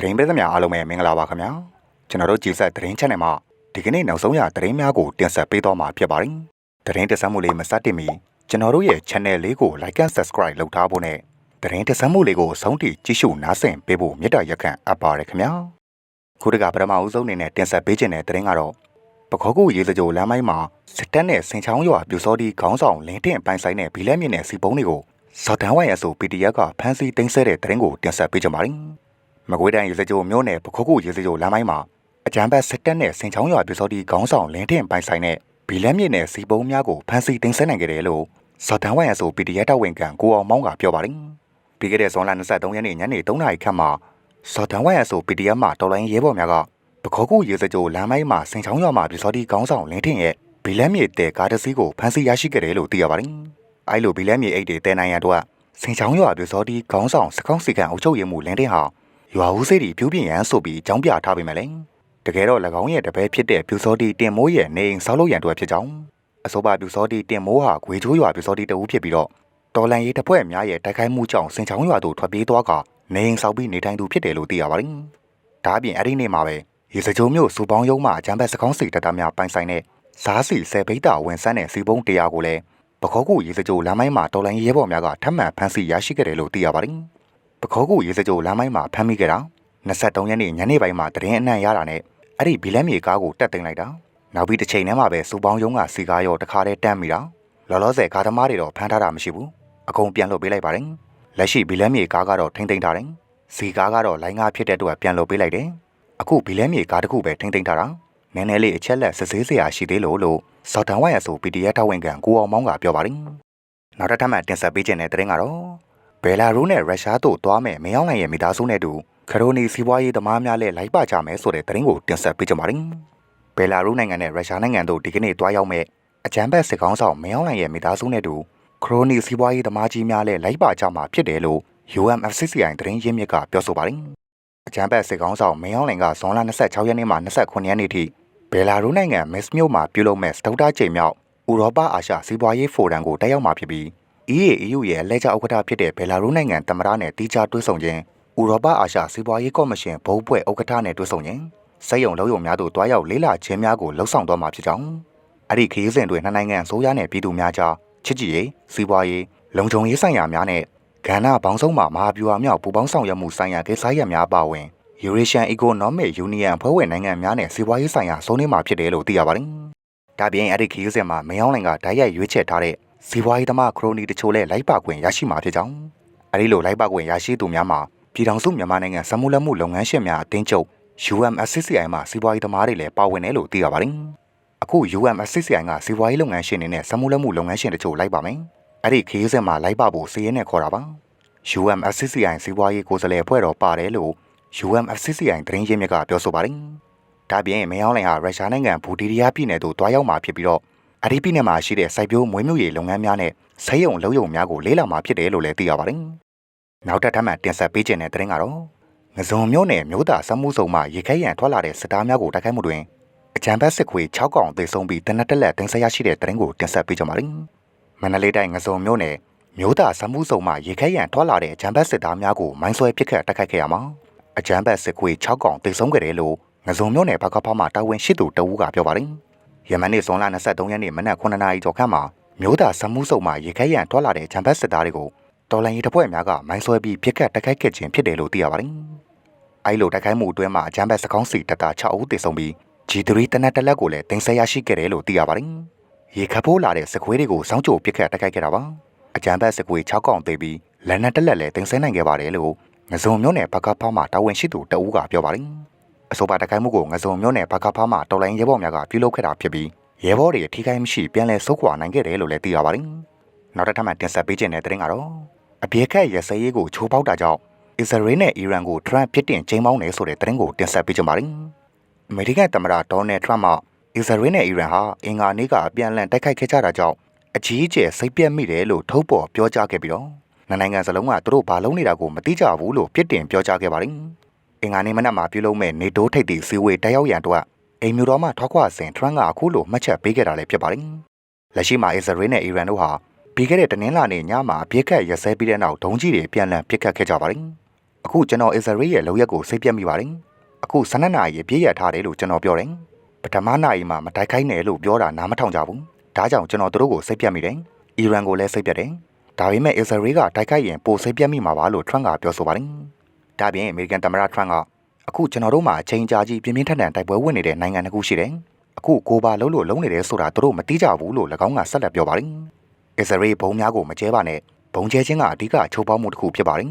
သတင်းပေးသမျှအားလုံးပဲမင်္ဂလာပါခင်ဗျာကျွန်တော်တို့ကြည်ဆက်သတင်း channel မှာဒီကနေ့နောက်ဆုံးရသတင်းများကိုတင်ဆက်ပေးသွားမှာဖြစ်ပါတယ်သတင်းတက်ဆက်မှုလေးမစတင်မီကျွန်တော်တို့ရဲ့ channel လေးကို like and subscribe လုပ်ထားဖို့နဲ့သတင်းတက်ဆက်မှုလေးကိုဆုံးထိကြည့်ရှုနားဆင်ပေးဖို့မေတ္တာရက်ခံအပ်ပါတယ်ခင်ဗျာခုတကပထမဦးဆုံးအနေနဲ့တင်ဆက်ပေးခြင်းတဲ့သတင်းကတော့ပခောကူရေစကြိုလမ်းမိုင်းမှာစစ်တပ်နဲ့စင်ချောင်းရွာပြူစောတီခေါင်းဆောင်လင်းတင်ပိုင်ဆိုင်တဲ့ဘီလက်မြင့်နဲ့စီပုံးတွေကိုစော်တန်းဝိုင်ရဆို PDF ကဖမ်းဆီးတင်ဆက်တဲ့သတင်းကိုတင်ဆက်ပေးကြပါမယ် မကွေးတိုင်းရေစကြိုမြို့နယ်ပခောကူရေစကြိုလမ်းမိုင်းမှာအကြမ်းဖက်စစ်တပ်နဲ့စင်ချောင်းရွာပြူစောတီခေါင်းဆောင်လင်းတင်ပိုင်ဆိုင်တဲ့ဘီလက်မြင့်နဲ့စီပုံးများကိုဖမ်းဆီးတင်ဆက်နိုင်ခဲ့တယ်လို့စော်တန်းဝိုင်ရဆို PDF တပ်ဝင်ခံကိုအောင်မောင်းကပြောပါတယ်ပြီးခဲ့တဲ့ဇွန်လ23ရက်နေ့ညနေ3နာရီခန့်မှာစော်တန်းဝိုင်ရဆို PDF မှာတော်လိုင်းရဲဘော်များကပခောကူရေစကြိုလမ်းမိုင်းမှာစင်ချောင်းရွာမှာပြည်စော်တီကောင်းဆောင်လင်းထင်ရဲ့ဘီလန်းမြေတဲကားတစ်စီးကိုဖမ်းဆီးရရှိခဲ့တယ်လို့သိရပါတယ်။အဲလိုဘီလန်းမြေအိတ်တွေတဲနိုင်ရတော့စင်ချောင်းရွာပြည်စော်တီကောင်းဆောင်စကောင်းစီကန်အုပ်ချုပ်ရေးမှုလင်းထင်ဟာ ရွာဦးစိတ်တီပြူးပြင်းရန်ဆိုပြီးကြောင်းပြထားပေမဲ့လည်းတကယ်တော့၎င်းရဲ့တပည့်ဖြစ်တဲ့ပြူစော်တီတင်မိုးရဲ့နေအိမ်ဆောက်လုပ်ရန်အတွက်ဖြစ်ကြောင်းအဆိုပါပြူစော်တီတင်မိုးဟာဂွေချိုးရွာပြူစော်တီတအူးဖြစ်ပြီးတော့တော်လန်ရေးတပ်ဖွဲ့များရဲ့တိုက်ခိုက်မှုကြောင့်စင်ချောင်းရွာသို့ထွက်ပြေးသွားကနေအိမ်ဆောက်ပြီးနေထိုင်သူဖြစ်တယ်လို့သိရပါတယ်။ဒါအပြင်အဲ့ဒီနေ့မှာပဲရေစကြိုမျိုးစူပေါင်းရုံးမှအကြံဘက်စကောင်းစီတပ်သားများပိုင်ဆိုင်တဲ့ဇားစီဆယ်ဘိတ်တာဝင်ဆန်းတဲ့စီပုံးတရားကိုလည်းပခောကူရေစကြိုလမ်းမိုင်းမှာတော်လိုင်းရဲဘော်များကထပ်မံဖမ်းဆီးရရှိခဲ့တယ်လို့သိရပါတယ်။ ပခောကူရေစကြိုလမ်းမိုင်းမှာဖမ်းမိခဲ့တာ23ရက်နေ့ညနေပိုင်းမှာတရင်အနှံ့ရတာနဲ့အဲ့ဒီဘီလက်မြေကားကိုတက်သိမ်းလိုက်တာနောက်ပြီးတစ်ချိန်တည်းမှာပဲစူပေါင်းရုံးကစီကားရောတခါတည်းတန်းမိတာလောလောဆယ်ကားသမားတွေတော့ဖမ်းထားတာမရှိဘူးအကုန်ပြန်လွှတ်ပေးလိုက်ပါတယ်လက်ရှိဘီလက်မြေကားကတော့ထိမ့်သိမ်းထားတယ်စီကားကတော့လိုင်းကားဖြစ်တဲ့အတွက်ပြန်လွှတ်ပေးလိုက်တယ်အခုဘီလဲမြေကားတစ်ခုပဲထိမ့်သိမ်းထားတာနည်းနည်းလေးအချက်လက်စစ်ဆေးစရာရှိသေးလို့လို့စော်တန်ဝိုင်ရဆို PDF ထောက်ဝင်ခံကိုအောင်မောင်းကပြောပါတယ်နောက်တစ်ထပ်မှတင်ဆက်ပေးခြင်းတဲ့တဲ့ရင်ကတော့ ဘယ်လာရူးနဲ့ရုရှားတို့သွားမယ်မင်းအောင်လိုင်ရဲ့မိသားစုနဲ့တူခရိုနီစီးပွားရေးသမားများလည်းလိုက်ပါကြမယ်ဆိုတဲ့တဲ့ရင်ကိုတင်ဆက်ပေးကြပါမယ်ဘယ်လာရူးနိုင်ငံနဲ့ရုရှားနိုင်ငံတို့ဒီကနေ့တွားရောက်မဲ့အကြမ်းဖက်စစ်ကောင်းဆောင်မင်းအောင်လိုင်ရဲ့မိသားစုနဲ့တူခရိုနီစီးပွားရေးသမားကြီးများလည်းလိုက်ပါကြမှာဖြစ်တယ်လို့ UMFCCI သတင်းရင်းမြစ်ကပြောဆိုပါတယ်အကြမ်းဖက်စစ်ကောင်းဆောင်မင်းအောင်လှိုင်ကဇွန်လ26ရက်နေ့မှ29ရက်နေ့ထိဘယ်လာရုနိုင်ငံမက်စ်မြို့မှာပြုလုပ်မဲ့စတုတ္ထချိန်မြောက်ဥရောပအာရှစီးပွားရေးဖိုရမ်ကိုတက်ရောက်မှာဖြစ်ပြီး EAEU ရဲ့လက်ကျဥက္ကဋ္ဌဖြစ်တဲ့ဘယ်လာရုနိုင်ငံသမ္မတနဲ့တီးခြားတွေ့ဆုံခြင်းဥရောပအာရှစီးပွားရေးကော်မရှင်ဘုတ်ဖွဲ့ဥက္ကဋ္ဌနဲ့တွေ့ဆုံခြင်းစက်ယုံလုံးယုံများတို့တွားရောက်လေးလာခြင်းများကိုလှုံ့ဆော်သွားမှာဖြစ်ကြောင်းအဲ့ဒီခရီးစဉ်တွင်နှစ်နိုင်ငံဆိုးရနဲ့ပြည်သူများကြားချစ်ကြည်ရေးစီးပွားရေးလုံခြုံရေးဆိုင်ရာများနဲ့ကဏ္ဍပေါင်းစုံမှာမဟာဗျူဟာမြောက်ပူးပေါင်းဆောင်ရွက်မှုဆိုင်ရာကိစ္စရပ်များပါဝင် Eurasian Economic Union ဖွဲ့ဝင်နိုင်ငံများနဲ့စီးပွားရေးဆိုင်ရာစုံနေမှာဖြစ်တယ်လို့သိရပါတယ်။ဒါပြင်အဲ့ဒီခရီးစဉ်မှာမယောင်းလိုင်ကဓာတ်ရိုက်ရွေးချယ်ထားတဲ့ စီးပွားရေးသမားခရိုနီတချို့လည်းလိုက်ပါခွင့်ရရှိမှာဖြစ်ကြောင်းအဲ့ဒီလိုလိုက်ပါခွင့်ရရှိသူများမှာပြည်ထောင်စုမြန်မာနိုင်ငံစမှုလက်မှုလုပ်ငန်းရှင်များအသင်းချုပ် UMSCCI မှာစီးပွားရေးသမားတွေလည်းပါဝင်တယ်လို့သိရပါတယ်။အခု UMSCCI ကစီးပွားရေးလုပ်ငန်းရှင်တွေနဲ့စမှုလက်မှုလုပ်ငန်းရှင်တချို့လိုက်ပါမယ်။အဲ့ဒီခရီးစဉ်မှာလိုက်ပါဖို့စီးရဲနဲ့ခေါ်တာပါ။ UMSCCI စီးပွားရေးကိုယ်စားလှယ်အဖွဲ့တော်ပါတယ်လို့ UMFCCI သတင်းရင်းမြစ်ကပြောဆိုပါတယ်။ဒါပြင်မင်းအောင်လှိုင်ဟာရုရှားနိုင်ငံဘူဒီရီးယားပြည်နယ်သို့တွားရောက်မှာဖြစ်ပြီးတော့ အဒီပြည်နယ်မှာရှိတဲ့စိုက်ပျိုးမွေးမြူရေးလုပ်ငန်းများနဲ့ဆေးရုံလုံရုံများကိုလေးလာမှာဖြစ်တယ်လို့လည်းသိရပါတယ်။နောက်ထပ်ထပ်မံတင်ဆက်ပေးခြင်းတဲ့သတင်းကတော့ငဇုံမျိုးနယ်မျိုးသားစမှုစုံမှရေခဲရန်ထွက်လာတဲ့စစ်သားများကိုတိုက်ခိုက်မှုတွင်အကြံဘက်စစ်ခွေ6កောင်သေဆုံးပြီးတနက်တက်လက်တင်ဆက်ရရှိတဲ့သတင်းကိုတင်ဆက်ပေးကြပါမယ်။မန္တလေးတိုင်းငဇုံမျိုးနယ်မျိုးသားစမှုစုံမှရေခဲရန်ထွက်လာတဲ့အကြံဘက်စစ်သားများကိုမိုင်းဆွဲပစ်ခတ်တိုက်ခိုက်ခဲ့ရမှာအကြမ်းဖက်စစ်ခွေ6កောင်တိတ်ဆုံးခဲ့တယ်လို့ငဇုံမြို့နယ်ဘကဖမှတာဝန်ရှိသူတဦးကပြောပါတယ်။ ယမန်နေ့ဇွန်လ23ရက်နေ့မနက်9နာရီကျော်ခန့်မှာမြို့သားစမှုစုံမှရေခဲရန်ထွက်လာတဲ့ဂျမ်ဘတ်စစ်သားတွေကိုတော်လိုင်းရီတပ်ဖွဲ့များကမိုင်းဆွဲပြီးပြစ်ခတ်တိုက်ခိုက်ခဲ့ခြင်းဖြစ်တယ်လို့သိရပါတယ်။အဲလိုတိုက်ခိုက်မှုအတွင်းမှာဂျမ်ဘတ်စကောင်းစီတပ်သား6ဦးသေဆုံးပြီး G3 တနက်တလက်ကိုလည်းတင်ဆက်ရရှိခဲ့တယ်လို့သိရပါတယ်။ရေခတ်ဖိုးလာတဲ့စခွေးတွေကိုစောင်းကြိုပစ်ခတ်တိုက်ခိုက်ခဲ့တာပါ။အကြမ်းဖက်စခွေး6កောင်သေပြီးလက်နက်တလက်လည်းတင်ဆက်နိုင်ခဲ့ပါတယ်လို့ငဇုံမျိုးနယ်ဘကဖားမှာတာဝန်ရှိသူတအူးကပြောပါတယ်။ အဆိုပါတခိုင်းမှုကိုငဇုံမျိုးနယ်ဘကဖားမှာတော်လိုင်းရဲဘော်များကပြုလုပ်ခဲ့တာဖြစ်ပြီးရဲဘော်တွေထိခိုက်မရှိပြန်လည်ဆုတ်ခွာနိုင်ခဲ့တယ်လို့လည်းသိရပါတယ်။နောက်တစ်ထပ်မှတင်ဆက်ပေးခြင်းတဲ့တဲ့ကတော့အပြေခက်ရစရေးကိုချိုးပေါက်တာကြောင့်အစ္စရေးနဲ့အီရန်ကိုထရန့်ပြစ်တင်ချိန်ပေါင်းနေဆိုတဲ့သတင်းကိုတင်ဆက်ပေးကြပါမယ်။အမေရိကန်သမ္မတဒေါ်နယ်ထရန့်မှအစ္စရေးနဲ့အီရန်ဟာအင်္ဂါနေ့ကအပြန်အလှန်တိုက်ခိုက်ခဲ့ကြတာကြောင့်အကြီးအကျယ်စိတ်ပြက်မိတယ်လို့ထုတ်ပေါ်ပြောကြားခဲ့ပြီးတော့နိုင်ငံစလုံးကသူတို့ဘာလုပ်နေတာကိုမသိကြဘူးလို့ပြစ်တင်ပြောကြားခဲ့ပါတယ်။ အင်္ဂါနေ့မနက်မှာပြုလုပ်မဲ့နေတိုးထိပ်သည့်စည်းဝေးတက်ရောက်ရန်အတွက်အိမ်မျိုးတော်မှထွက်ခွာစဉ်ထရန့်ကအခုလိုမှတ်ချက်ပေးခဲ့တာလည်းဖြစ်ပါတယ်။လက်ရှိမှာအစ္စရေးနဲ့အီရန်တို့ဟာပြီးခဲ့တဲ့တနင်္လာနေ့ညမှာပြစ်ခတ်ရစဲပြီးတဲ့နောက်ဒုံးကြီးတွေပြန်လည်ပစ်ခတ်ခဲ့ကြပါတယ်။အခုကျွန်တော်အစ္စရေးရဲ့လောက်ရက်ကိုစိတ်ပြတ်မိပါတယ်အခု12နာရီပြည့်ရထားတယ်လို့ကျွန်တော်ပြောတယ်ပထမနာရီမှာမတိုက်ခိုက်နဲ့လို့ပြောတာနားမထောင်ကြဘူးဒါကြောင့်ကျွန်တော်တို့ကိုစိတ်ပြတ်မိတယ်အီရန်ကိုလည်းစိတ်ပြတ်တယ်ဒါပေမဲ့အစ္စရေးကတိုက်ခိုက်ရင်ပိုစိတ်ပြတ်မိမှာပါလို့ထရန့်ကပြောဆိုပါတယ် ဒါပြင်အမေရိကန်သမ္မတထရန့်ကအခုကျွန်တော်တို့မှာအချိန်ကြာကြီးပြင်းပြင်းထန်ထန်တိုက်ပွဲဝင်နေတဲ့နိုင်ငံတစ်ခုရှိတယ်အခုကိုပါလုံးလို့လုံးနေတယ်ဆိုတာတို့မသိကြဘူးလို့၎င်းကဆက်လက်ပြောပါတယ်အစ္စရေးဘုံများကိုမကျဲပါနဲ့ဘုံကျဲခြင်းကအဓိကချိုးပေါက်မှုတစ်ခုဖြစ်ပါတယ်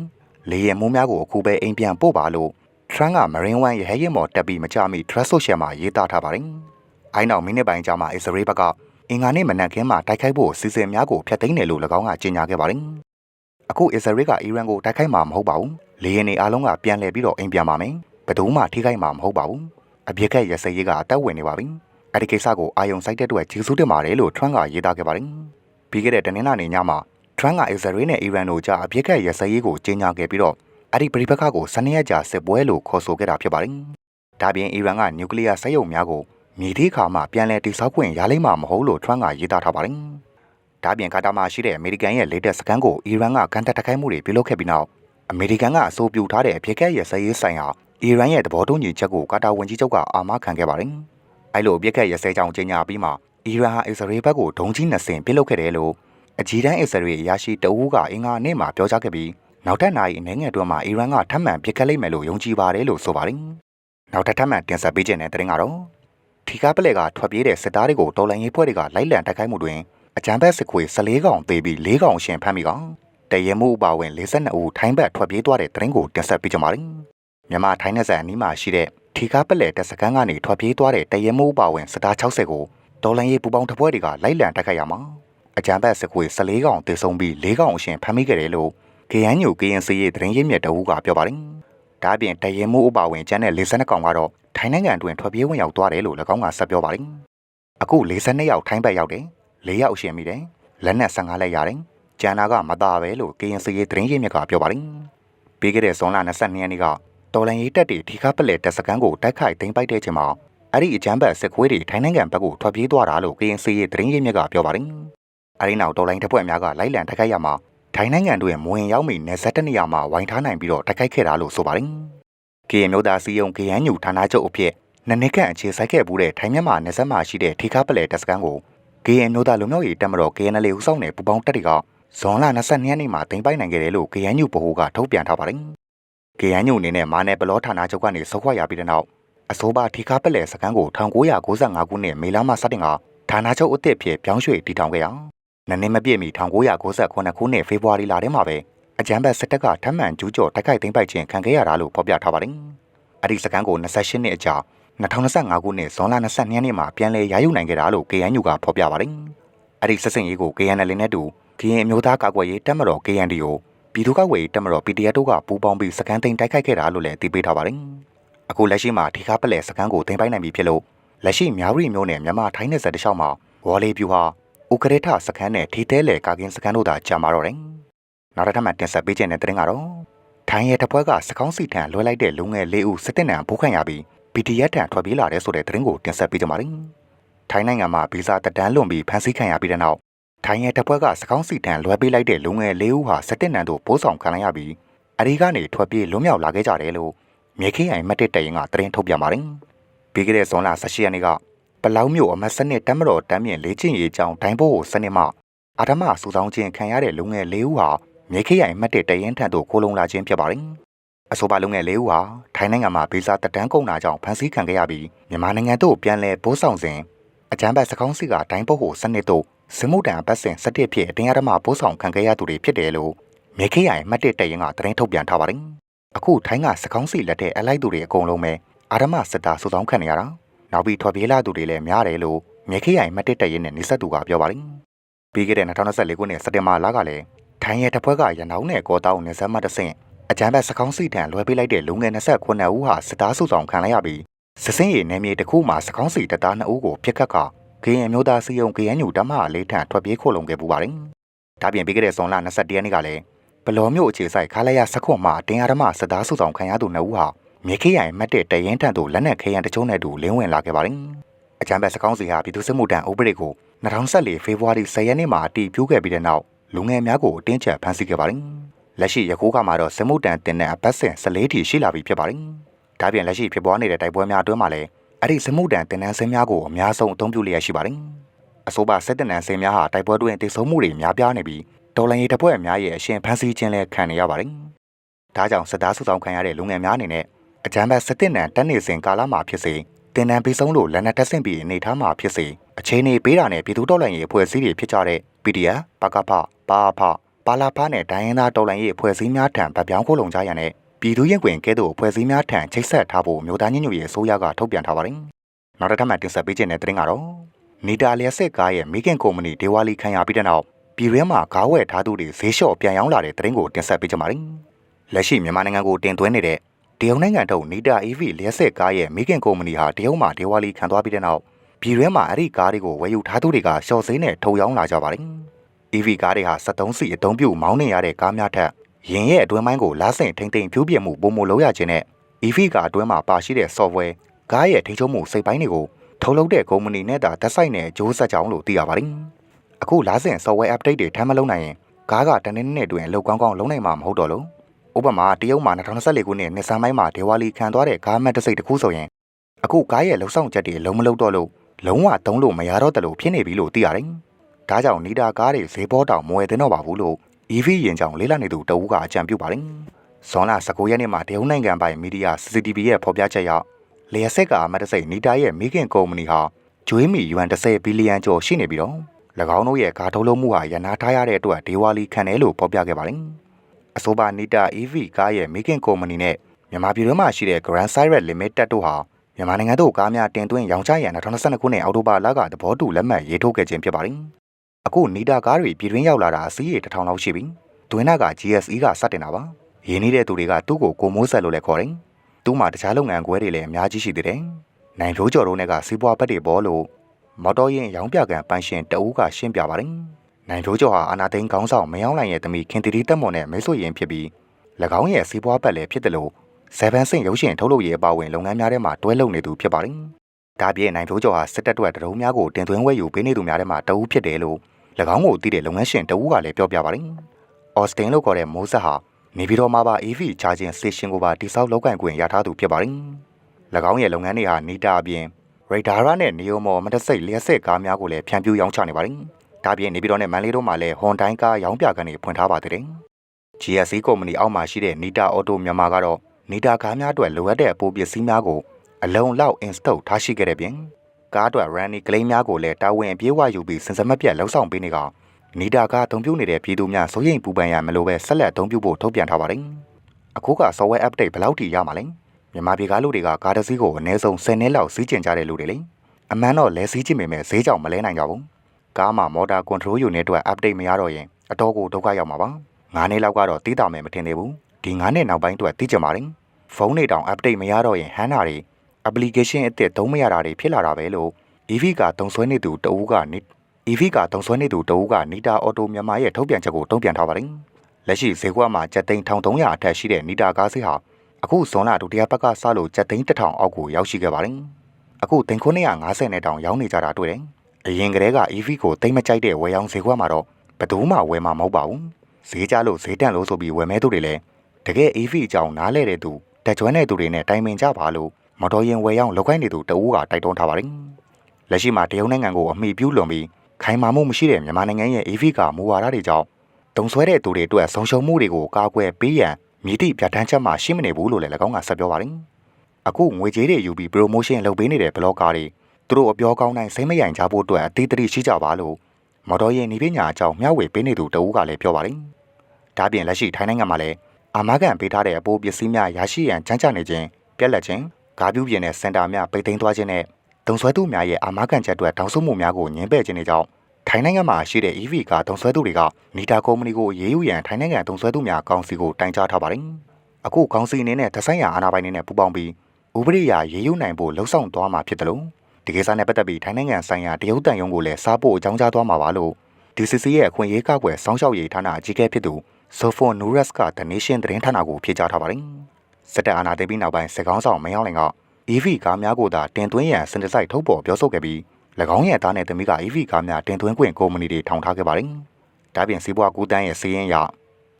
လေယာဉ်မိုးများကိုအခုပဲအိမ်ပြန်ပို့ပါလို့ထရန့်ကမရင်းဝမ်ရဟရင်မော်တက်ပြီးမကြမိ Trust Social မှာရေးသားထားပါတယ်။အိုင်းနောက်မိနစ်ပိုင်းကြာမှအစ္စရေးဘက်ကအင်္ဂါနေ့မနက်ခင်းမှာတိုက်ခိုက်ဖို့စီစဉ်များကိုဖျက်သိမ်းတယ်လို့၎င်းကကြေညာခဲ့ပါတယ်။အခုအစ္စရေးကအီရန်ကိုတိုက်ခိုက်မှာမဟုတ်ပါဘူး။ လေယာဉ်တွေအားလုံးကပြန်လည်ပြီးတော့အိမ်ပြန်ပါမယ်။ဘယ်သူမှထိခိုက်မှာမဟုတ်ပါဘူး။အပြစ်ကရစရေးကအသက်ဝင်နေပါပြီ။အဲဒီကိစ္စကိုအာယုံစိုက်တဲ့အတွက်ကျေးဇူးတင်ပါတယ်လို့ထရန့်ကရေးသားခဲ့ပါတယ်။ပြီးခဲ့တဲ့တနင်္လာနေ့ညမှာထရန့်ကအစ္စရေးနဲ့အီရန်တို့ကြားအပြစ်ကရစရေးကိုကြေညာခဲ့ပြီးတော့အဲ့ဒီပြိပခါကိုစနေရက်ကြာစစ်ပွဲလို့ခေါ်ဆိုခဲ့တာဖြစ်ပါတယ်။ဒါပြင်အီရန်ကနျူကလ িয়ার စက်ရုံများကိုမြေသေးခါမှပြန်လည်တိစောက်ခွင့်ရလိမ့်မှာမဟုတ်လို့ထရန့်ကရေးသားထားပါတယ်။ဒါပြင်ကာတာမှာရှိတဲ့အမေရိကန်ရဲ့လေတက်စကန်ကိုအီရန်ကကန်တက်တခိုင်းမှုတွေပြုလုပ်ခဲ့ပြီးနောက် အမေရိကန်ကအဆိုပြုထားတဲ့အပြစ်ကရစရေးဆိုင်ရာအီရန်ရဲ့သဘောတူညီချက်ကိုကာတာဝန်ကြီးချုပ်ကအာမခံခဲ့ပါတယ်။အဲ့လိုအပြစ်ကရစဲကြောင်ကြေညာပြီးမှအီရန်ဟာအစ္စရေးဘက်ကိုဒုံကြီးနှစ်စင်ပြုလုပ်ခဲ့တယ်လို့အကြီးတန်းအစ္စရေးအရာရှိတအူးကအင်္ဂါနေ့မှာပြောကြားခဲ့ပြီးနောက်ထပ်နိုင်အနေငယ်တွင်းမှာအီရန်ကထပ်မံပစ်ခတ်လိုက်မယ်လို့ယုံကြည်ပါတယ်လို့ဆိုပါတယ်။နောက်ထပ်ထပ်မံတင်ဆက်ပေးခြင်းတဲ့တဲ့ရင်ကတော့ထီကားပလက်ကထွက်ပြေးတဲ့စစ်သားတွေကိုတော်လိုင်းရေးဖွဲ့တွေကလိုက်လံတိုက်ခိုက်မှုတွင်အကြမ်းဖက်စစ်ခွေ14កောင်သေပြီး4កောင်ရှင်ဖမ်းမိကောင် တရဲမှုအပါဝင်42ဦးထိုင်းဘက်ထွက်ပြေးသွားတဲ့တဲ့ရင်ကိုတင်ဆက်ပေးကြပါမယ်။မြန်မာထိုင်းနယ်စပ်အနီးမှာရှိတဲ့ထီကားပလက်တပ်စခန်းကနေထွက်ပြေးသွားတဲ့တရဲမှုအပါဝင်စစ်သား60ကိုတော်လိုင်းရေးပူပေါင်းတပ်ဖွဲ့တွေကလိုက်လံတိုက်ခိုက်ရမှာအကြမ်းဖက်စစ်ခွေ14កောင်သေဆုံးပြီး4កောင်ရှင်ဖမ်းမိခဲ့တယ်လို့ KNU KNC ရဲ့သတင်းရင်းမြစ်တအူးကပြောပါတယ်။ဒါ့အပြင်တရင်မှုအပါဝင်ကျန်းတဲ့52ကောင်ကတော့ထိုင်းနိုင်ငံတွင်ထွက်ပြေးဝင်ရောက်သွားတယ်လို့၎င်းကဆက်ပြောပါတယ်။အခု52ယောက်ထိုင်းဘက်ရောက်တယ်။4ယောက်ရှင်မိတယ်။လက်နက်15လက်ရတယ်။ ကျန်တာကမသားပဲလို့ KNC ရဲ့သတင်းရင်းမြစ်ကပြောပါတယ်။ပြီးခဲ့တဲ့ဇွန်လ22ရက်နေ့ကတော်လန်ရေးတက်တီဒီကားပလက်တက်စကန်ကိုတိုက်ခိုက်သိမ်းပိုက်တဲ့ချိန်မှာအဲ့ဒီအကြမ်းဖက်စစ်ခွေးတွေထိုင်းနိုင်ငံဘက်ကိုထွက်ပြေးသွားတာလို့ KNC ရဲ့သတင်းရင်းမြစ်ကပြောပါတယ်။အဲဒီနောက်တော်လိုင်းတပ်ဖွဲ့များကလိုက်လံတိုက်ခိုက်ရမှာထိုင်းနိုင်ငံတွင်မဝင်ရောက်မီနယ်စပ်တနေရာမှာဝိုင်းထားနိုင်ပြီးတော့တိုက်ခိုက်ခဲ့တာလို့ဆိုပါတယ်။ KN မျိုးသားစီယုံ KNU ဌာနချုပ်အဖြစ်နနစ်ခန့်အခြေစိုက်ခဲ့မှုတဲ့ထိုင်းမြန်မာနယ်စပ်မှာရှိတဲ့ထိကားပလဲတပ်စခန်းကို KN မျိုးသားလူမျိုးရေးတပ်မတော် KNL ဦးဆောင်တဲ့ပူပေါင်းတပ်တွေက ဇွန်လ22ရက်နေ့မှာတင်ပိုက်နိုင်ခဲ့တယ်လို့ KNU ဗဟိုကထုတ်ပြန်ထားပါတယ်။ KNU အနေနဲ့မာနယ်ဘလောဌာနချုပ်ကနေစုခွာရပြီးတဲ့နောက်အဆိုပါထိကားပလဲစခန်းကို1995ခုနှစ်မေလမှစတင်ကဌာနချုပ်အသစ်ဖြစ်ပြောင်းရွှေ့တည်ထောင်ခဲ့အောင်နည်းနည်းမပြည့်မီ1998ခုနှစ်ဖေဖော်ဝါရီလထဲမှာပဲအကြမ်းဖက်စစ်တပ်ကထပ်မံကျူးကျော်တိုက်ခိုက်သိမ်းပိုက်ခြင်းခံခဲ့ရတာလို့ဖော်ပြထားပါတယ်။အဲ့ဒီစကန်ကို28နှစ်အကြာ2025ခုနှစ်ဇွန်လ22ရက်နေ့မှာပြန်လည်ရယူနိုင်ခဲ့တာလို့ KNU ကဖော်ပြပါတယ်။အဲ့ဒီစစ်စင်ရေးကို KNL နဲ့တူ KN အမျိုးသားကာကွယ်ရေးတပ်မတော် KNDO ပြည်သူ့ကာကွယ်ရေးတပ်မတော် PDF တို့ကပူးပေါင်းပြီးစကန်သိမ်းတိုက်ခိုက်ခဲ့တာလို့လည်းသိပေးထားပါတယ်။အခုလက်ရှိမှာထိကားပလဲစကန်ကိုသိမ်းပိုက်နိုင်ပြီဖြစ်လို့လက်ရှိမြောက်ရီမျိုးနဲ့မြန်မာထိုင်းနယ်စပ်တလျှောက်မှာဝေါ်လီပြူဟာဥကရထစခန်းနဲ့ထီတဲလေကာကင်းစခန်းတို့သာကြာမာတော့တယ်။နောက်တစ်ထပ်မှတင်ဆက်ပေးခြင်းတဲ့တဲ့ရင်ကတော့ထိုင်းရဲတပ်ဖွဲ့ကစကောင်းစီထံလွှဲလိုက်တဲ့လူငယ်လေးဦးစစ်တပ်နံဘိုးခံရပြီး BTS ထံထွက်ပြေးလာတဲ့ဆိုတဲ့သတင်းကိုတင်ဆက်ပေးကြပါမယ်။ထိုင်းနိုင်ငံမှာဗီဇာတက်တန်းလွန်ပြီးဖမ်းဆီးခံရပြီးတဲ့နောက် ထိုင်းရဲတပ်ဖွဲ့ကစကောင်းစီထံလွှဲပေးလိုက်တဲ့လူငယ်လေးဦးဟာစစ်တပ်နံတို့ပိုးဆောင်ခံလိုက်ရပြီးအဒီကနေထွက်ပြေးလွတ်မြောက်လာခဲ့ကြတယ်လို့မြေခိအိမ်မတ်တစ်တရင်ကသတင်းထုတ်ပြန်ပါတယ်။ပြီးခဲ့တဲ့ဇွန်လ18ရက်နေ့ကပလောက်မြို့အမတ်စနစ်တမ်းမတော်တမ်းမြင့်လေ့ကျင့်ရေးကြောင်းဒိုင်ဘိုးကိုစနစ်မှအာဓမစူဆောင်းခြင်းခံရတဲ့လူငယ်လေးဦးဟာမြေခိရိုင်မှတ်တဲ့တရင်ထံသို့ခိုးလုံလာခြင်းဖြစ်ပါတယ်။အဆိုပါလူငယ်လေးဦးဟာထိုင်းနိုင်ငံမှာဗီဇာတက်တန်းကုန်တာကြောင့်ဖမ်းဆီးခံခဲ့ရပြီးမြန်မာနိုင်ငံသို့ပြန်လည်ပို့ဆောင်စဉ်အကြမ်းဖက်စကောင်းစီကဒိုင်ဘိုးကိုစနစ်သို့ စမှုတန်ပတ်စဉ်၁၁ဖြစ်အတင်းအဓမ္မပို့ဆောင်ခံခဲ့ရသူတွေဖြစ်တယ်လို့မြေခိရိုင်မှတ်တဲ့တရင်ကသတင်းထုတ်ပြန်ထားပါတယ်။အခုထိုင်းကစကောင်းစီလက်ထက်အလိုက်သူတွေအကုန်လုံးပဲအာဓမစစ်သားစူဆောင်းခံနေရတာ။နောက်ပြီးထွက်ပြေးလာသူတွေလည်းများတယ်လို့မြေခိရိုင်မတစ်တရဲနဲ့နေဆက်သူကပြောပါတယ်။ပြီးခဲ့တဲ့2024ခုနှစ်စက်တင်ဘာလကလည်းထိုင်းရဲတပ်ဖွဲ့ကရနောင်းနဲ့ကောတောင်းနေဆက်မှတ်တဆင့်အကြမ်းဖက်စကောင်းစီထံလွှဲပေးလိုက်တဲ့လူငယ်29ဦးဟာစစ်သားစုဆောင်ခံလိုက်ရပြီးစစ်စင်းရည်နယ်မြေတစ်ခုမှာစကောင်းစီတပ်သား2ဦးကိုပြစ်ခတ်က ကရင်မျိုးသားစီယုံကရင်ညူတမလေးထံထွက်ပြေးခိုလုံခဲ့ပူပါတယ်။ဒါပြင်ပြီးခဲ့တဲ့ဇွန်လ22ရက်နေ့ကလည်းဘလော်မြို့အခြေဆိုင်ခါလရစခွန်မှာတင်ရဓမစစ်သားစုဆောင်ခံရသူ2ဦးဟာမြေခေးရိုင်မတ်တဲ့တရင်တန်တို့လက်နက်ခဲယံတချို့နဲ့တူလင်းဝင်လာခဲ့ပါတယ်။အကြမ်းဖက်စကောင်းစီဟာပြည်သူ့စစ်မှုထမ်းဥပဒေကို2014ဖေဖော်ဝါရီ10ရက်နေ့မှာတည်ပြုခဲ့ပြီးတဲ့နောက်လူငယ်များကိုအတင်းကျပ်ဖမ်းဆီးခဲ့ပါတယ်။လက်ရှိယခုခါမှာတော့စမှုတန်တင်တဲ့အပတ်စဉ်14ထီရှိလာပြီဖြစ်ပါတယ်။ဒါပြင်လက်ရှိဖြစ်ပွားနေတဲ့တိုက်ပွဲများအတွင်းမှာလည်း အဲ့ဒီစမှုတန်တင်နန်းစင်းများကိုအများဆုံးအသုံးပြုလျက်ရှိပါတယ်။အဆိုပါစစ်တင်နန်းစင်းများဟာတိုက်ပွဲတွင်တည်ဆုံမှုတွေများပြားနေပြီးတော်လိုင်းရေးတပ်ဖွဲ့များရဲ့အရှင်ဖမ်းဆီးခြင်းလည်းခံနေရပါတယ်။ဒါကြောင့်စစ်သားစုဆောင်ခံရတဲ့လူငယ်များအနေနဲ့အကြမ်းဖက်စစ်တင်နန်းတက်နေစဉ်ကာလမှာဖြစ်စေတင်နန်းပြီးဆုံးလို့လက်နက်တက်ဆင့်ပြီးအနေထားမှာဖြစ်စေအချိန်နေပေးတာနဲ့ပြည်သူတော်လှန်ရေးအဖွဲ့အစည်းတွေဖြစ်ကြတဲ့ PDF ပကဖ ပါဖ ပါလာဖနဲ့ဒိုင်းရင်သားတော်လှန်ရေးအဖွဲ့အစည်းများထံဗပြောင်းခိုးလုံကြရတဲ့ ပြည်သူရင်ခွင်ကဲ့သို့အဖွဲ့အစည်းများထံချိတ်ဆက်ထားဖို့မြို့သားညညရေးအစိုးရကထုတ်ပြန်ထားပါတယ်။နောက်တစ်ထပ်မှတင်ဆက်ပေးခြင်းတဲ့တင်ကတော့နီတာလျက်စစ်ကားရဲ့မိခင်ကုမ္ပဏီဒေဝါလီခံရပြီးတဲ့နောက်ပြည်ရဲမှာကားဝယ်ထားသူတွေဈေးလျှော့ပြန်ရောင်းလာတဲ့တင်ကိုတင်ဆက်ပေးကြပါမယ်။လက်ရှိမြန်မာနိုင်ငံကိုတင်သွင်းနေတဲ့တရုတ်နိုင်ငံထုတ်နီတာ EV လျက်စစ်ကားရဲ့မိခင်ကုမ္ပဏီဟာတရုတ်မှာဒေဝါလီခံသွားပြီးတဲ့နောက်ပြည်ရဲမှာအဲ့ဒီကားတွေကိုဝယ်ယူထားသူတွေကရှော့ဈေးနဲ့ထုတ်ရောင်းလာကြပါတယ်။ EV ကားတွေဟာ73စီအသုံးပြုမောင်းနေရတဲ့ကားများထက် ရင်ရဲ့အတွင်းပိုင်းကိုလားဆင်ထိမ့်သိမ့်ဖြူးပြမှုပုံမလို့ရခြင်းနဲ့ EV ကားအတွင်းမှာပါရှိတဲ့ software ကားရဲ့ထိန်းချုပ်မှုစိတ်ပိုင်းတွေကိုထုတ်လုပ်တဲ့ကုမ္ပဏီနဲ့သာသက်ဆိုင်တဲ့အကျိုးဆက်ကြောင်းလို့သိရပါတယ်။အခုလားဆင် software update တွေထမ်းမလုပ်နိုင်ရင်ကားကတနေ့နေ့တွင်အလုပ်ကောင်းကောင်းလုံးနိုင်မှာမဟုတ်တော့လို့ဥပမာတရုတ်မှာ2024ခုနှစ်နှစ်ဆန်းပိုင်းမှာဒေဝါလီခံသွားတဲ့ကားမတ်တစ်စိတ်တစ်ခုဆိုရင်အခုကားရဲ့လှုပ်ဆောင်ချက်တွေလုံးမလုံးတော့လို့လုံးဝသုံးလို့မရတော့တယ်လို့ဖြစ်နေပြီလို့သိရတယ်။ဒါကြောင့်နီတာကားတွေဈေးပေါ်တောင်မဝယ်သင့်တော့ပါဘူးလို့ EV ရင်ကြောင်လေးလာနေသူတအူးကအကြံပြုပါတယ်။ဇွန်လ19ရက်နေ့မှာတရုတ်နိုင်ငံပိုင်မီဒီယာ CCTV ရဲ့ဖော်ပြချက်အရလျှက်ဆက်ကမတ်တစိတ်နီတာရဲ့မိခင်ကုမ္ပဏီဟာကျွေးမီ yuan 30ဘီလီယံကျော်ရှိနေပြီးတော့၎င်းတို့ရဲ့ကားထုတ်လုပ်မှုဟာရန်နာထားရတဲ့အတွက်ဒေဝါလီခံတယ်လို့ဖော်ပြခဲ့ပါတယ်။အဆိုပါနီတာ EV ကားရဲ့မိခင်ကုမ္ပဏီနဲ့မြန်မာပြည်တွင်းမှာရှိတဲ့ Grand Cyrus Limited တို့ဟာမြန်မာနိုင်ငံသို့ကားများတင်သွင်းရောင်းချရန်2022ခုနှစ်အောက်တိုဘာလကသဘောတူလက်မှတ်ရေးထိုးခဲ့ခြင်းဖြစ်ပါတယ်။ အခုနီတာကားတွေပြည်တွင်းရောက်လာတာအစီးရေတစ်ထောင်လောက်ရှိပြီ။တွင်းနာက GSE ကစတင်တာပါ။ရင်းနှီးတဲ့သူတွေကသူ့ကိုကိုမိုးဆက်လို့လည်းခေါ်တယ်။သူ့မှာတခြားလုပ်ငန်းခွဲတွေလည်းအများကြီးရှိသေးတယ်။နိုင်ဖြိုးကျော်တို့နဲ့ကစီးပွားဘက်တွေပေါ်လို့မော်တော်ယာဉ်ရောင်းပြကန်ပန်းရှင်တအူးကရှင်းပြပါတယ်။နိုင်ဖြိုးကျော်ဟာအာနာသိန်းကောင်းဆောင်မယောင်းလိုင်ရဲ့သမီးခင်တီတီတက်မွန်နဲ့မိတ်ဆွေရင်ဖြစ်ပြီး၎င်းရဲ့စီးပွားဘက်လည်းဖြစ်တယ်လို့7ဆင့်ရုပ်ရှင်ထုတ်လုပ်ရေးအပါအဝင်လုပ်ငန်းများထဲမှာတွဲလုပ်နေသူဖြစ်ပါတယ်။ ဒါပြည့်နိုင်ဖြိုးကျော်ဟာစစ်တပ်အတွက်တရုံးများကိုတင်သွင်းဝယ်ယူပေးနေသူများထဲမှာတအူးဖြစ်တယ်လို့၎င်းကိုသိတဲ့လုပ်ငန်းရှင်တအူးကလည်းပြောပြပါတယ်။အော်စတင်လို့ခေါ်တဲ့မိုးဆက်ဟာနေပြည်တော်မှာပါ EV charging station ကိုပါတိစောက်လောက်ကင်ခွင့်ရထားသူဖြစ်ပါတယ်။၎င်းရဲ့လုပ်ငန်းတွေဟာနီတာအပြင်ရေဒါရာနဲ့နီယိုမော်မတစိတ်လျှက်စစ်ကားများကိုလည်းဖြန့်ဖြူးရောင်းချနေပါတယ်။ဒါပြင်နေပြည်တော်နဲ့မန္တလေးတို့မှာလည်းဟွန်ဒိုင်းကားရောင်းပြကန်တွေဖွင့်ထားပါသေးတယ်။ GSC ကုမ္ပဏီအောက်မှာရှိတဲ့နီတာအော်တိုမြန်မာကတော့နေတာကားများအတွက်လိုအပ်တဲ့အပိုးပစ္စည်းများကို အလုံးလောက် install ထားရှိခဲ့တဲ့ပြင်ကားအတွက် running claim များကိုလည်းတာဝန်အပြည့်အဝယူပြီးစင်စမပြတ်လှုပ်ဆောင်ပေးနေကနေတာကားအသုံးပြုနေတဲ့ပြည်သူများစိုးရိမ်ပူပန်ရမလို့ပဲဆက်လက်အသုံးပြုဖို့ထုတ်ပြန်ထားပါတယ်။အခုက software update ဘယ်လောက်ထိရမှာလဲ။မြန်မာပြည်ကားလူတွေကကားတစ်စီးကိုအနည်းဆုံး10နှစ်လောက်စီးကျင်ကြတဲ့လူတွေလေ။အမှန်တော့လဲစီးကျင်ပေမဲ့ဈေးကြောင်မလဲနိုင်ကြဘူး။ကားမှာ motor control unit အတွက် update မရတော့ရင်အတော်ကိုဒုက္ခရောက်မှာပါ။9နှစ်လောက်ကတော့တီးတာမယ်မထင်သေးဘူး။ဒီ9နှစ်နောက်ပိုင်းအတွက်သိကြပါတယ်။ဖုန်းတွေတောင် update မရတော့ရင်ဟန်းတာတွေ application အသစ်သုံးမရတာတွေဖြစ်လာတာပဲလို့ EV ကတုံဆွဲနေသူတဦးက EV ကတုံဆွဲနေသူတဦးကနီတာအော်တိုမြန်မာရဲ့ထုတ်ပြန်ချက်ကိုတုံ့ပြန်ထားပါတယ်။လက်ရှိဈေးကွက်မှာကျပ်သိန်း1300အထက်ရှိတဲ့နီတာကားဈေးဟာအခုဇွန်လဒုတိယပတ်ကစလို့ကျပ်သိန်း1000အောက်ကိုရောက်ရှိခဲ့ပါတယ်။အခုသိန်း950နဲ့တောင်ရောင်းနေကြတာတွေ့တယ်။အရင်ကတည်းက EV ကိုသိမ့်မကြိုက်တဲ့ဝယ်ရောင်းဈေးကွက်မှာတော့ဘယ်သူမှဝယ်မှာမဟုတ်ပါဘူး။ဈေးကြလို့ဈေးတန့်လို့ဆိုပြီးဝယ်မဲသူတွေလည်းတကယ် EV အကြောင်းနားလဲတဲ့သူတက်ကျွမ်းတဲ့သူတွေနဲ့တိုင်ပင်ကြပါလို့ မော်တော်ယာဉ်ဝယ်ရောက်လောက်ကိုင်းနေသူတဦးကတိုက်တွန်းထားပါတယ်။လက်ရှိမှာတရုတ်နိုင်ငံကိုအမိပြုလွန်ပြီးခိုင်မာမှုမရှိတဲ့မြန်မာနိုင်ငံရဲ့ EV ကမူဝါဒတွေကြောင့်တုံဆွဲတဲ့သူတွေအတွက်ဆုံးရှုံးမှုတွေကိုကာကွယ်ပေးရန်မြည်သည့်ပြဋ္ဌာန်းချက်မှရှိမနေဘူးလို့လည်း၎င်းကဆက်ပြောပါတယ်။အခုငွေကြေးတွေယူပြီး promotion လုပ်ပေးနေတဲ့ဘလော့ကာတွေသူတို့အပြောကောင်းတိုင်းစိတ်မယိုင်ကြဖို့အတွက်အသေးသေးရှိကြပါလို့မော်တော်ယာဉ်ဤပညာအကြောင်းမျှဝေပေးနေသူတဦးကလည်းပြောပါတယ်။ဒါပြင်လက်ရှိထိုင်းနိုင်ငံမှာလည်းအာမခံပေးထားတဲ့အပိုးပစ္စည်းများရရှိရန်ကြမ်းကြနေခြင်းပြက်လက်ခြင်း ဂါပြူပြင်းတဲ့စင်တာများပိတ်သိမ်းသွားခြင်းနဲ့တုံဆွဲသူများရဲ့အာမခံချက်အတွက်တောင်းဆိုမှုများကိုညှင်းပယ်ခြင်းတွေကြောင့်ထိုင်းနိုင်ငံမှာရှိတဲ့ EV ကတုံဆွဲသူတွေကနီတာကုမ္ပဏီကိုရေးယူရန်ထိုင်းနိုင်ငံတုံဆွဲသူများကောင်စီကိုတိုင်ကြားထားပါတယ်။အခုကောင်စီအနေနဲ့သက်ဆိုင်ရာအာဏာပိုင်တွေနဲ့ပူးပေါင်းပြီးဥပဒေအရရေးယူနိုင်ဖို့လှုံ့ဆော်သွားမှာဖြစ်တယ်လို့ဒီကိစ္စနဲ့ပတ်သက်ပြီးထိုင်းနိုင်ငံဆိုင်ရာတရုတ်တန်ယုံကိုလည်းစားဖို့အကြောင်းကြားသွားမှာပါလို့ DCC ရဲ့အခွင့်အရေးကောက်ွယ်စောင်းရှောက်ရေးဌာနအကြီးအကဲဖြစ်သူဆိုဖွန်နူရက်စ်က The Nation သတင်းဌာနကိုဖြေကြားထားပါတယ်။ စစ်တပ်အာဏာသိမ်းပြီးနောက်ပိုင်းစစ်ကောင်းဆောင်မင်းအောင်လှိုင်က EV ကားများကိုသာတင်သွင်းရန်စနစ်စိုက်ထုတ်ပေါ်ပြောဆိုခဲ့ပြီး၎င်းရဲ့သားနဲ့သမီးက EV ကားများတင်သွင်းခွင့်ကုမ္ပဏီတွေထောင်ထားခဲ့ပါတယ်။ဒါပြင်စီးပွားကူးတန်းရဲ့စီးရင်ရ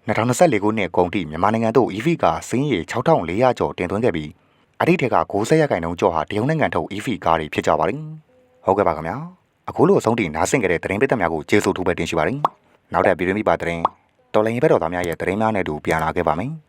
2024ခုနှစ်ကုန်ထိမြန်မာနိုင်ငံသို့ EV ကားစင်းရေ6400ကျော်တင်သွင်းခဲ့ပြီးအဒီထက်က90ရာခိုင်နှုန်းကျော်ဟာတရုတ်နိုင်ငံထုတ် EV ကားတွေဖြစ်ကြပါတယ်။ဟုတ်ကဲ့ပါခင်ဗျာ။အခုလိုအဆုံးထိနားဆင်ကြတဲ့သတင်းပေးသက်များကိုကျေးဇူးထူးပဲတင်ရှိပါတယ်။နောက်ထပ်ပြည်တွင်းမိပါသတင်းတော်လိုင်းဘက်တော်သားများရဲ့သတင်းများနဲ့အတူပြန်လာခဲ့ပါမယ်။